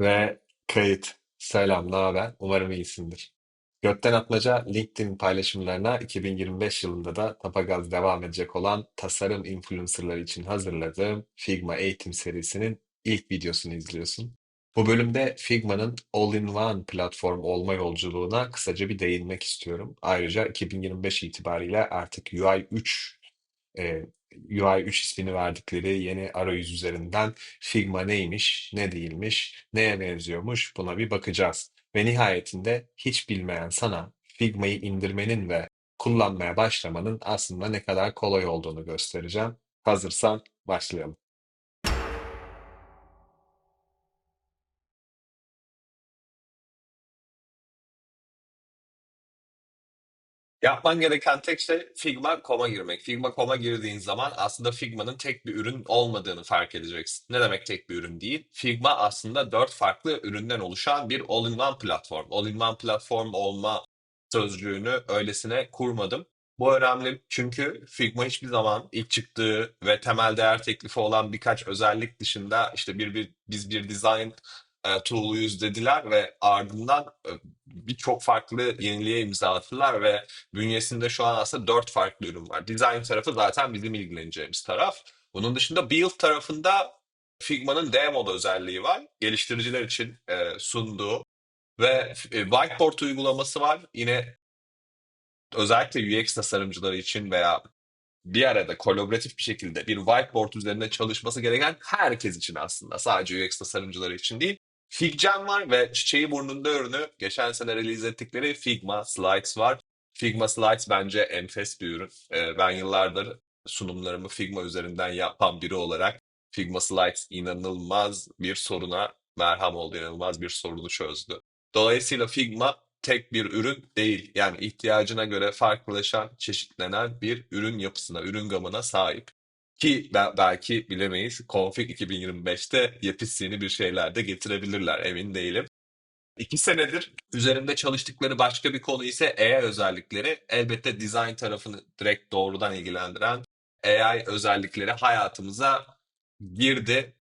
Ve kayıt. Selam, ne haber? Umarım iyisindir. Gökten Atmaca LinkedIn paylaşımlarına 2025 yılında da Tapagaz devam edecek olan tasarım influencerları için hazırladığım Figma eğitim serisinin ilk videosunu izliyorsun. Bu bölümde Figma'nın all-in-one platform olma yolculuğuna kısaca bir değinmek istiyorum. Ayrıca 2025 itibariyle artık UI 3 e, UI 3 ismini verdikleri yeni arayüz üzerinden Figma neymiş, ne değilmiş, neye benziyormuş buna bir bakacağız. Ve nihayetinde hiç bilmeyen sana Figma'yı indirmenin ve kullanmaya başlamanın aslında ne kadar kolay olduğunu göstereceğim. Hazırsan başlayalım. Yapman gereken tek şey Figma.com'a girmek. Figma.com'a girdiğin zaman aslında Figma'nın tek bir ürün olmadığını fark edeceksin. Ne demek tek bir ürün değil? Figma aslında dört farklı üründen oluşan bir all-in-one platform. All-in-one platform olma sözcüğünü öylesine kurmadım. Bu önemli çünkü Figma hiçbir zaman ilk çıktığı ve temel değer teklifi olan birkaç özellik dışında işte bir, bir biz bir design e, tool'uyuz dediler ve ardından e, birçok farklı yeniliğe imza attılar ve bünyesinde şu an aslında dört farklı ürün var. Design tarafı zaten bizim ilgileneceğimiz taraf. Bunun dışında build tarafında Figma'nın demo özelliği var. Geliştiriciler için e, sunduğu ve e, whiteboard uygulaması var. Yine özellikle UX tasarımcıları için veya bir arada kolaboratif bir şekilde bir whiteboard üzerinde çalışması gereken herkes için aslında. Sadece UX tasarımcıları için değil. FigJam var ve çiçeği burnunda ürünü geçen sene release ettikleri Figma Slides var. Figma Slides bence enfes bir ürün. Ee, ben yıllardır sunumlarımı Figma üzerinden yapan biri olarak Figma Slides inanılmaz bir soruna merham oldu, inanılmaz bir sorunu çözdü. Dolayısıyla Figma tek bir ürün değil. Yani ihtiyacına göre farklılaşan, çeşitlenen bir ürün yapısına, ürün gamına sahip. Ki belki bilemeyiz. Config 2025'te yepyeni bir şeyler de getirebilirler. Emin değilim. İki senedir üzerinde çalıştıkları başka bir konu ise AI özellikleri. Elbette design tarafını direkt doğrudan ilgilendiren AI özellikleri hayatımıza girdi.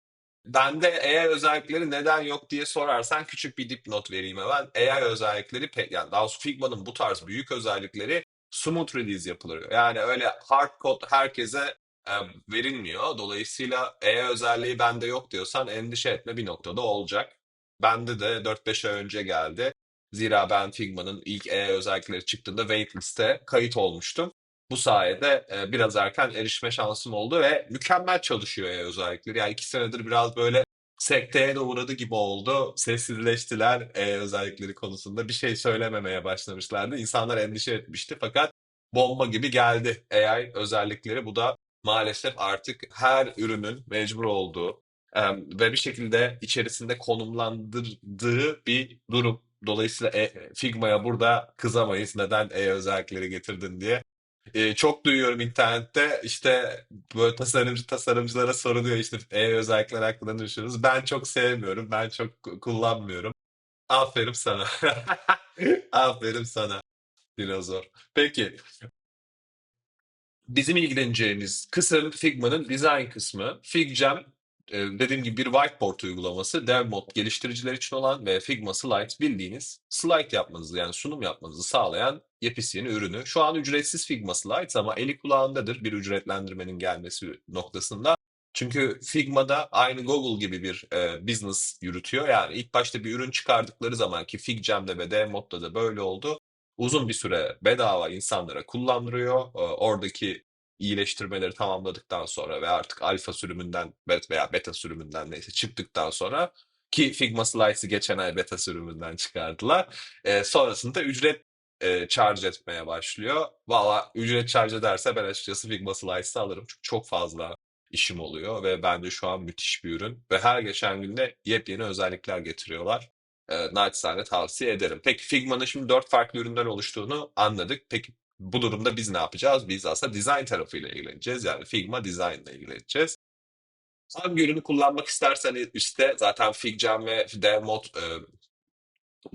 Ben de AI özellikleri neden yok diye sorarsan küçük bir dipnot vereyim hemen. AI özellikleri yani daha Figma'nın bu tarz büyük özellikleri smooth release yapılıyor. Yani öyle hard code herkese e, verilmiyor. Dolayısıyla AI özelliği bende yok diyorsan endişe etme bir noktada olacak. Bende de 4-5 ay önce geldi. Zira ben Figma'nın ilk AI özellikleri çıktığında waitlist'e kayıt olmuştum. Bu sayede e, biraz erken erişme şansım oldu ve mükemmel çalışıyor AI özellikleri. Yani iki senedir biraz böyle sekteye de uğradı gibi oldu. Sessizleştiler AI özellikleri konusunda. Bir şey söylememeye başlamışlardı. İnsanlar endişe etmişti fakat bomba gibi geldi AI özellikleri. Bu da maalesef artık her ürünün mecbur olduğu e, ve bir şekilde içerisinde konumlandırdığı bir durum. Dolayısıyla e, Figma'ya burada kızamayız. Neden AI özellikleri getirdin diye. E, çok duyuyorum internette işte böyle tasarımcı tasarımcılara soruluyor işte AI özellikler hakkında ne düşünüyorsunuz? Ben çok sevmiyorum. Ben çok ku- kullanmıyorum. Aferin sana. Aferin sana dinozor. Peki Bizim ilgileneceğimiz kısım Figma'nın design kısmı. FigJam e, dediğim gibi bir whiteboard uygulaması. Dev mod geliştiriciler için olan ve Figma Slides bildiğiniz slide yapmanızı yani sunum yapmanızı sağlayan yepyeni ürünü. Şu an ücretsiz Figma Slides ama eli kulağındadır bir ücretlendirmenin gelmesi noktasında. Çünkü Figma'da aynı Google gibi bir e, business yürütüyor. Yani ilk başta bir ürün çıkardıkları zaman ki FigJam'de ve Devmod'da da böyle oldu uzun bir süre bedava insanlara kullandırıyor. Ee, Oradaki iyileştirmeleri tamamladıktan sonra ve artık alfa sürümünden veya beta sürümünden neyse çıktıktan sonra ki Figma Slides'ı geçen ay beta sürümünden çıkardılar. Ee, sonrasında ücret e, charge etmeye başlıyor. Valla ücret charge ederse ben açıkçası Figma Slides'ı alırım. Çünkü çok fazla işim oluyor ve bence şu an müthiş bir ürün. Ve her geçen günde yepyeni özellikler getiriyorlar e, naçizane tavsiye ederim. Peki Figma'nın şimdi dört farklı üründen oluştuğunu anladık. Peki bu durumda biz ne yapacağız? Biz aslında design tarafıyla ilgileneceğiz. Yani Figma design ile ilgileneceğiz. Hangi ürünü kullanmak istersen üstte zaten FigJam ve DevMod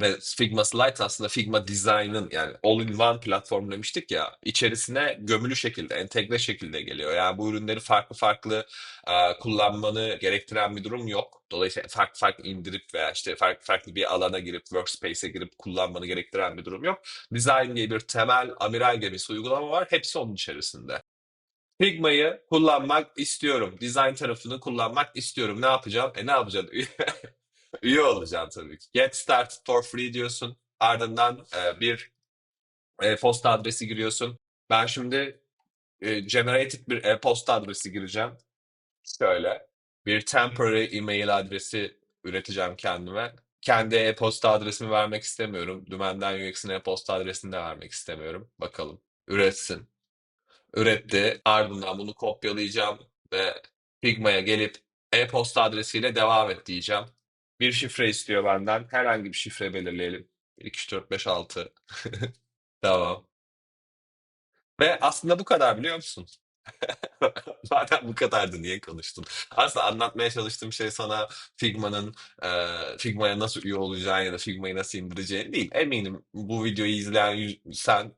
Ve Figma Slides aslında Figma Design'ın yani all-in-one platform demiştik ya içerisine gömülü şekilde, entegre şekilde geliyor. Yani bu ürünleri farklı farklı e, kullanmanı gerektiren bir durum yok. Dolayısıyla farklı farklı indirip veya işte farklı farklı bir alana girip workspace'e girip kullanmanı gerektiren bir durum yok. Design diye bir temel amiral gemisi uygulama var. Hepsi onun içerisinde. Figma'yı kullanmak istiyorum. Design tarafını kullanmak istiyorum. Ne yapacağım? E ne yapacağım? Üye olacaksın tabii ki. Get started for free diyorsun. Ardından e, bir e-posta adresi giriyorsun. Ben şimdi e, generated bir e-posta adresi gireceğim. Şöyle bir temporary email adresi üreteceğim kendime. Kendi e-posta adresimi vermek istemiyorum. Dümenden UX'in e-posta adresini de vermek istemiyorum. Bakalım. Üretsin. Üretti. Ardından bunu kopyalayacağım ve Figma'ya gelip e-posta adresiyle devam et diyeceğim. Bir şifre istiyor benden. Herhangi bir şifre belirleyelim. 1, 2, 3, 4, 5, 6. Tamam. Ve aslında bu kadar biliyor musun? Madem bu kadardı niye konuştun? Aslında anlatmaya çalıştığım şey sana Figma'nın e, Figma'ya nasıl üye olacağın ya da Figma'yı nasıl indireceğin değil. Eminim bu videoyu izleyen yüz- sen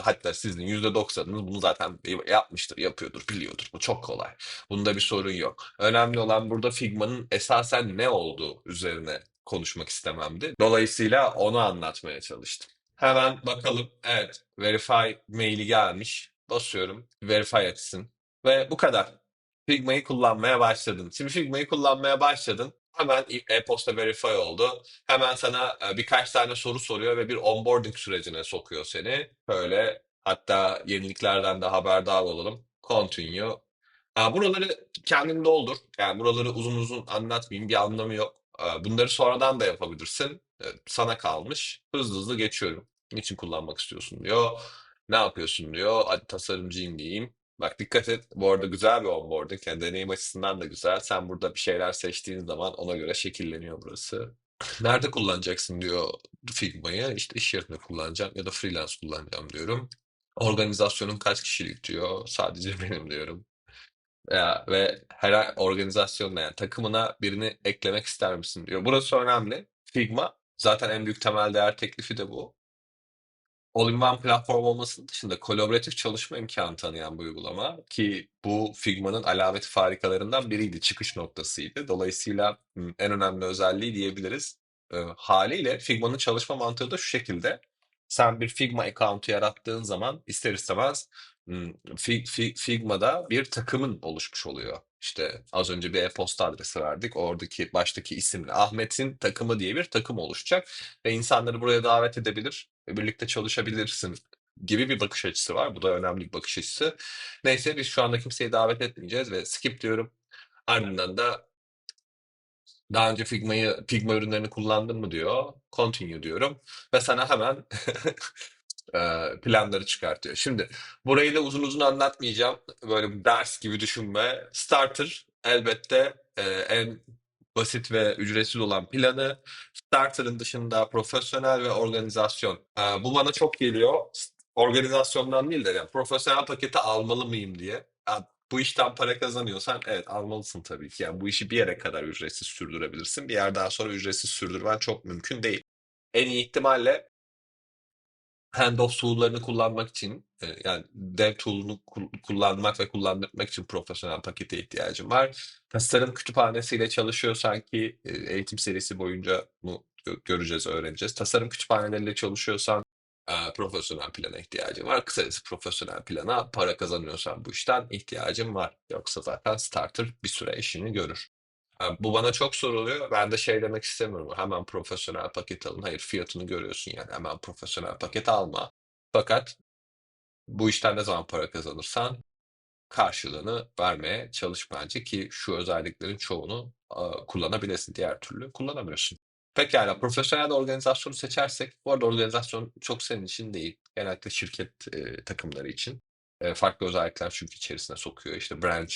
hatta sizin yüzde doksanınız bunu zaten yapmıştır, yapıyordur, biliyordur. Bu çok kolay. Bunda bir sorun yok. Önemli olan burada Figma'nın esasen ne olduğu üzerine konuşmak istememdi. Dolayısıyla onu anlatmaya çalıştım. Hemen bakalım. Evet, verify maili gelmiş. Basıyorum. Verify etsin. Ve bu kadar. Figma'yı kullanmaya başladın. Şimdi Figma'yı kullanmaya başladın. Hemen e-posta verify oldu. Hemen sana e, birkaç tane soru soruyor ve bir onboarding sürecine sokuyor seni. Böyle hatta yeniliklerden de haberdar olalım. Continue. Aa, Buraları kendin doldur. Yani buraları uzun uzun anlatmayayım. Bir anlamı yok. Aa, Bunları sonradan da yapabilirsin. Sana kalmış. Hızlı hızlı geçiyorum. Niçin kullanmak istiyorsun diyor. Ne yapıyorsun diyor. Hadi tasarımcıyım diyeyim. Bak dikkat et. Bu arada güzel bir onboarding. Yani deneyim açısından da güzel. Sen burada bir şeyler seçtiğin zaman ona göre şekilleniyor burası. Nerede kullanacaksın diyor Figma'yı. İşte iş yerinde kullanacağım ya da freelance kullanacağım diyorum. Organizasyonun kaç kişilik diyor. Sadece benim diyorum. Ya, ve her organizasyonuna yani takımına birini eklemek ister misin diyor. Burası önemli. Figma zaten en büyük temel değer teklifi de bu. All-in-one platform olmasının dışında kolaboratif çalışma imkanı tanıyan bu uygulama ki bu Figma'nın alamet farikalarından biriydi, çıkış noktasıydı. Dolayısıyla en önemli özelliği diyebiliriz. E, haliyle Figma'nın çalışma mantığı da şu şekilde. Sen bir Figma account'u yarattığın zaman ister istemez Figma'da bir takımın oluşmuş oluyor. İşte az önce bir e-posta adresi verdik. Oradaki baştaki isimle Ahmet'in takımı diye bir takım oluşacak ve insanları buraya davet edebilir ve birlikte çalışabilirsin gibi bir bakış açısı var. Bu da önemli bir bakış açısı. Neyse biz şu anda kimseyi davet etmeyeceğiz ve skip diyorum. Ardından da daha önce Figma'yı Figma ürünlerini kullandın mı diyor. Continue diyorum ve sana hemen planları çıkartıyor. Şimdi burayı da uzun uzun anlatmayacağım. Böyle bir ders gibi düşünme. Starter elbette en basit ve ücretsiz olan planı. Starter'ın dışında profesyonel ve organizasyon. E, bu bana çok geliyor. Organizasyondan değil de yani profesyonel paketi almalı mıyım diye. Ya, bu işten para kazanıyorsan evet almalısın tabii ki. Yani bu işi bir yere kadar ücretsiz sürdürebilirsin. Bir yerden sonra ücretsiz sürdürmen çok mümkün değil. En iyi ihtimalle handoff tool'larını kullanmak için e, yani dev tool'unu kul- kullanmak ve kullandırmak için profesyonel pakete ihtiyacım var. Tasarım kütüphanesiyle çalışıyorsan ki e, eğitim serisi boyunca bunu gö- göreceğiz, öğreneceğiz. Tasarım kütüphaneleriyle çalışıyorsan e, profesyonel plana ihtiyacım var. Kısacası profesyonel plana para kazanıyorsan bu işten ihtiyacım var. Yoksa zaten starter bir süre işini görür. Bu bana çok soruluyor. Ben de şey demek istemiyorum. Hemen profesyonel paket alın. Hayır fiyatını görüyorsun yani. Hemen profesyonel paket alma. Fakat bu işten ne zaman para kazanırsan karşılığını vermeye çalış bence ki şu özelliklerin çoğunu a, kullanabilesin. Diğer türlü kullanamıyorsun. Pekala profesyonel organizasyonu seçersek, bu arada organizasyon çok senin için değil. Genellikle şirket e, takımları için. E, farklı özellikler çünkü içerisine sokuyor. İşte branch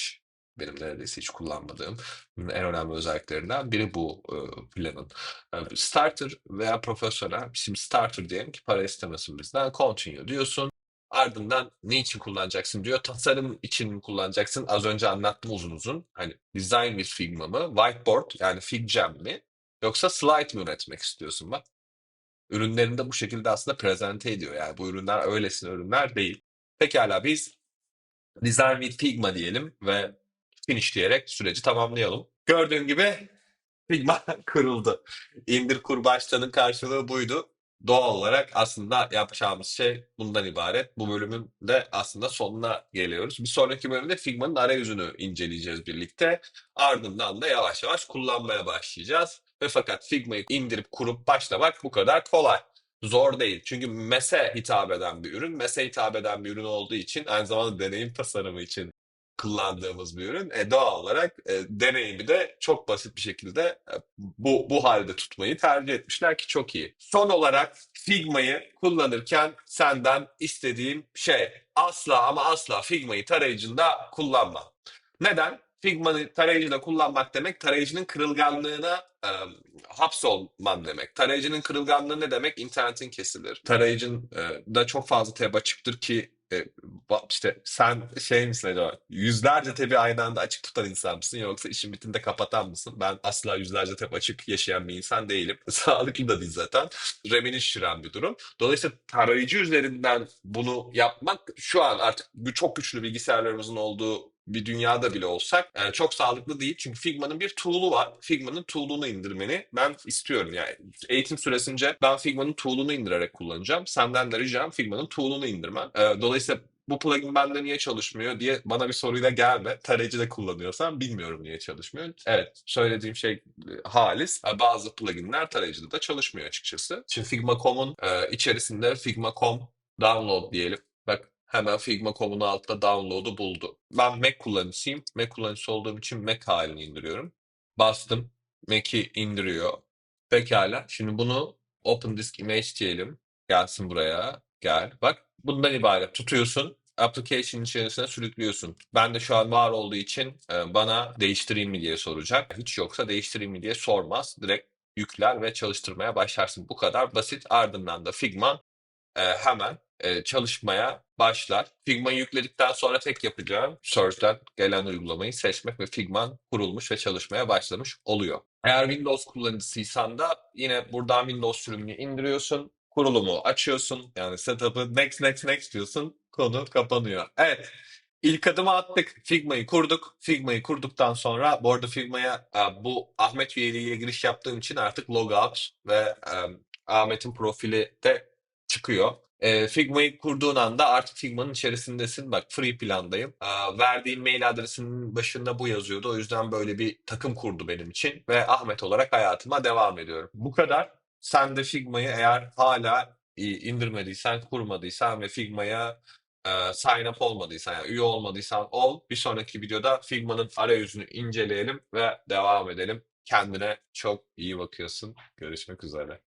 benim neredeyse hiç kullanmadığım en önemli özelliklerinden biri bu e, planın. E, starter veya profesyonel. Şimdi starter diyelim ki para istemesin bizden. Continue diyorsun. Ardından ne için kullanacaksın diyor. Tasarım için mi kullanacaksın? Az önce anlattım uzun uzun. Hani design with Figma mı? Whiteboard yani FigJam mi? Yoksa slide mi üretmek istiyorsun bak? ürünlerini de bu şekilde aslında prezente ediyor. Yani bu ürünler öylesine ürünler değil. Pekala biz Design with Figma diyelim ve finish diyerek süreci tamamlayalım. Gördüğün gibi Figma kırıldı. İndir kur baştanın karşılığı buydu. Doğal olarak aslında yapacağımız şey bundan ibaret. Bu bölümün de aslında sonuna geliyoruz. Bir sonraki bölümde Figma'nın arayüzünü inceleyeceğiz birlikte. Ardından da yavaş yavaş kullanmaya başlayacağız. Ve fakat Figma'yı indirip kurup başlamak bu kadar kolay. Zor değil. Çünkü MES'e hitap eden bir ürün. MES'e hitap eden bir ürün olduğu için aynı zamanda deneyim tasarımı için kullandığımız bir ürün. E, doğal olarak e, deneyimi de çok basit bir şekilde e, bu bu halde tutmayı tercih etmişler ki çok iyi. Son olarak Figma'yı kullanırken senden istediğim şey asla ama asla Figma'yı tarayıcında kullanma. Neden? Figma'yı tarayıcıda kullanmak demek tarayıcının kırılganlığına e, hapsolman demek. Tarayıcının kırılganlığı ne demek? İnternetin kesilir. Tarayıcın e, da çok fazla tab açıktır ki e, işte sen şey misin acaba? Yüzlerce tabi aynı anda açık tutan insan mısın yoksa işin bittiğinde kapatan mısın? Ben asla yüzlerce tab açık yaşayan bir insan değilim. Sağlıklı da değil zaten. Remini şişiren bir durum. Dolayısıyla tarayıcı üzerinden bunu yapmak şu an artık çok güçlü bilgisayarlarımızın olduğu bir dünyada bile olsak e, çok sağlıklı değil. Çünkü Figma'nın bir tool'u var. Figma'nın tool'unu indirmeni ben istiyorum. Yani eğitim süresince ben Figma'nın tool'unu indirerek kullanacağım. Senden de ricam Figma'nın tool'unu indirmen. E, dolayısıyla bu plugin bende niye çalışmıyor diye bana bir soruyla gelme. Tarayıcıda kullanıyorsan bilmiyorum niye çalışmıyor. Evet söylediğim şey e, halis. E, Bazı pluginler tarayıcıda da çalışmıyor açıkçası. Şimdi Figma.com'un içerisinde Figma.com download diyelim. Hemen Figma.com'un altta download'u buldu. Ben Mac kullanıcısıyım. Mac kullanıcısı olduğum için Mac halini indiriyorum. Bastım. Mac'i indiriyor. Pekala. Şimdi bunu Open Disk Image diyelim. Gelsin buraya. Gel. Bak bundan ibaret. Tutuyorsun. Application içerisine sürüklüyorsun. Ben de şu an var olduğu için e, bana değiştireyim mi diye soracak. Hiç yoksa değiştireyim mi diye sormaz. Direkt yükler ve çalıştırmaya başlarsın. Bu kadar basit. Ardından da Figma e, hemen e, çalışmaya başlar. Figma'yı yükledikten sonra tek yapacağım Search'ten gelen uygulamayı seçmek ve Figma kurulmuş ve çalışmaya başlamış oluyor. Eğer Windows kullanıcısıysan da yine buradan Windows sürümünü indiriyorsun. Kurulumu açıyorsun. Yani setup'ı next next next diyorsun. Konu kapanıyor. Evet. İlk adımı attık. Figma'yı kurduk. Figma'yı kurduktan sonra bu arada Figma'ya e, bu Ahmet üyeliğiyle giriş yaptığım için artık logout ve e, Ahmet'in profili de çıkıyor. E, Figma'yı kurduğun anda artık Figma'nın içerisindesin. Bak free plandayım. E, verdiğim mail adresinin başında bu yazıyordu. O yüzden böyle bir takım kurdu benim için. Ve Ahmet olarak hayatıma devam ediyorum. Bu kadar. Sen de Figma'yı eğer hala indirmediysen, kurmadıysan ve Figma'ya e, sign up olmadıysan, yani üye olmadıysan ol. Bir sonraki videoda Figma'nın arayüzünü inceleyelim ve devam edelim. Kendine çok iyi bakıyorsun. Görüşmek üzere.